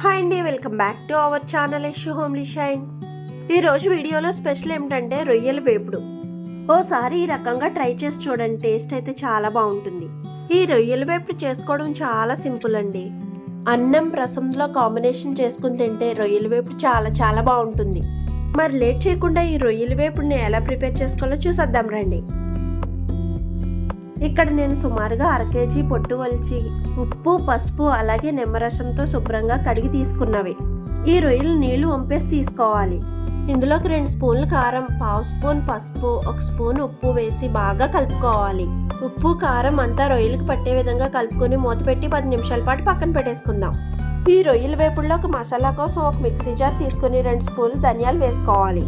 Hi అండి welcome back to our channel issue homely shine. ఈరోజు వీడియోలో స్పెషల్ ఏమిటంటే రొయ్యల వేపుడు. ఓసారి ఈ రకంగా ట్రై చేసి చూడండి టేస్ట్ అయితే చాలా బాగుంటుంది. ఈ రొయ్యల వేపుడు చేసుకోవడం చాలా సింపుల్ అండి. అన్నం రసంలో కాంబినేషన్ చేసుకుని తింటే రొయ్యల వేపుడు చాలా చాలా బాగుంటుంది. మరి లేట్ చేయకుండా ఈ రొయ్యల వేపుడిని ఎలా ప్రిపేర్ చేసుకోవాలో చూసేద్దాం రండి. ఇక్కడ నేను సుమారుగా అర కేజీ పొట్టు వలిచి ఉప్పు పసుపు అలాగే నిమ్మరసంతో శుభ్రంగా కడిగి తీసుకున్నవి. ఈ రొయ్యలు నీళ్ళు వంపేసి తీసుకోవాలి. ఇందులోకి రెండు స్పూన్ల కారం పావు స్పూన్ పసుపు ఒక స్పూన్ ఉప్పు వేసి బాగా కలుపుకోవాలి. ఉప్పు కారం అంతా రొయ్యలకు పట్టే విధంగా కలుపుకొని మూత పెట్టి పది నిమిషాల పాటు పక్కన పెట్టేసుకుందాం. ఈ రొయ్యల వేపుడులో ఒక మసాలా కోసం ఒక మిక్సీ జార్ తీసుకొని రెండు స్పూన్లు ధనియాలు వేసుకోవాలి.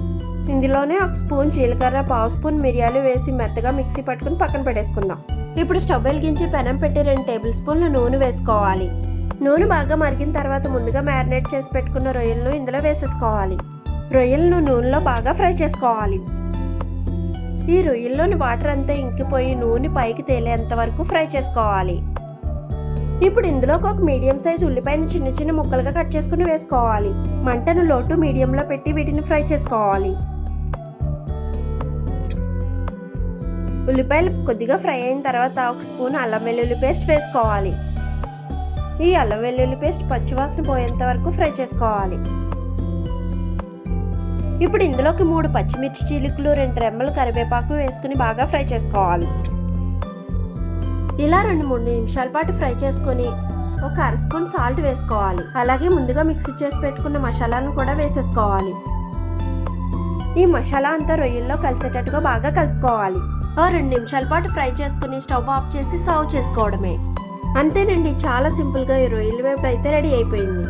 ఇందులోనే ఒక స్పూన్ జీలకర్ర పావు స్పూన్ మిరియాలు వేసి మెత్తగా మిక్సీ పట్టుకుని పక్కన పెట్టేసుకుందాం. ఇప్పుడు స్టవ్ వెలిగించి పెనం పెట్టి రెండు టేబుల్ స్పూన్లు నూనె వేసుకోవాలి. నూనె బాగా మరిగిన తర్వాత ముందుగా మ్యారినేట్ చేసి పెట్టుకున్న రొయ్యలను ఇందులో వేసేసుకోవాలి. రొయ్యలను నూనెలో బాగా ఫ్రై చేసుకోవాలి. ఈ రొయ్యల్లోని వాటర్ అంతా ఇంకిపోయి నూనె పైకి తేలేంత వరకు ఫ్రై చేసుకోవాలి. ఇప్పుడు ఇందులోకి ఒక మీడియం సైజ్ ఉల్లిపాయని చిన్న చిన్న ముక్కలుగా కట్ చేసుకుని వేసుకోవాలి. మంటను లోటు మీడియంలో పెట్టి వీటిని ఫ్రై చేసుకోవాలి. ఉల్లిపాయలు కొద్దిగా ఫ్రై అయిన తర్వాత ఒక స్పూన్ అల్లం వెల్లుల్లి పేస్ట్ వేసుకోవాలి. ఈ అల్లం వెల్లుల్లి పేస్ట్ పచ్చివాసన పోయేంత వరకు ఫ్రై చేసుకోవాలి. ఇప్పుడు ఇందులోకి మూడు పచ్చిమిర్చి చిలుకలు రెండు రెమ్మలు కరివేపాకు వేసుకుని బాగా ఫ్రై చేసుకోవాలి. ఇలా రెండు మూడు నిమిషాల పాటు ఫ్రై చేసుకొని ఒక అర స్పూన్ సాల్ట్ వేసుకోవాలి. అలాగే ముందుగా మిక్సీ చేసి పెట్టుకున్న మసాలాను కూడా వేసేసుకోవాలి. ఈ మసాలా అంతా రొయ్యల్లో కలిసేటట్టుగా బాగా కలుపుకోవాలి. రెండు నిమిషాల పాటు ఫ్రై చేసుకుని స్టవ్ ఆఫ్ చేసి సర్వ్ చేసుకోవడమే. అంతేనండి చాలా సింపుల్గా ఈ రొయ్యల వేపుడు అయితే రెడీ అయిపోయింది.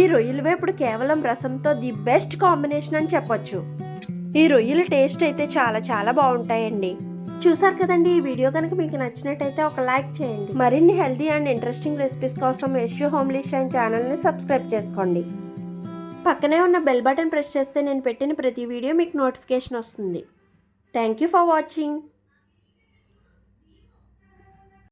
ఈ రొయ్యల వేపుడు కేవలం రసంతో ది బెస్ట్ కాంబినేషన్ అని చెప్పొచ్చు. ఈ రొయ్యల టేస్ట్ అయితే చాలా చాలా బాగుంటాయండి. చూసారు కదండి ఈ వీడియో కనుక మీకు నచ్చినట్టయితే ఒక లైక్ చేయండి. మరిన్ని హెల్తీ అండ్ ఇంట్రెస్టింగ్ రెసిపీస్ కోసం యశ్యూ హోమ్లీ షైన్ ఛానల్ని సబ్స్క్రైబ్ చేసుకోండి. పక్కనే ఉన్న బెల్ బటన్ ప్రెస్ చేస్తే నేను పెట్టిన ప్రతి వీడియో మీకు నోటిఫికేషన్ వస్తుంది. Thank you for watching.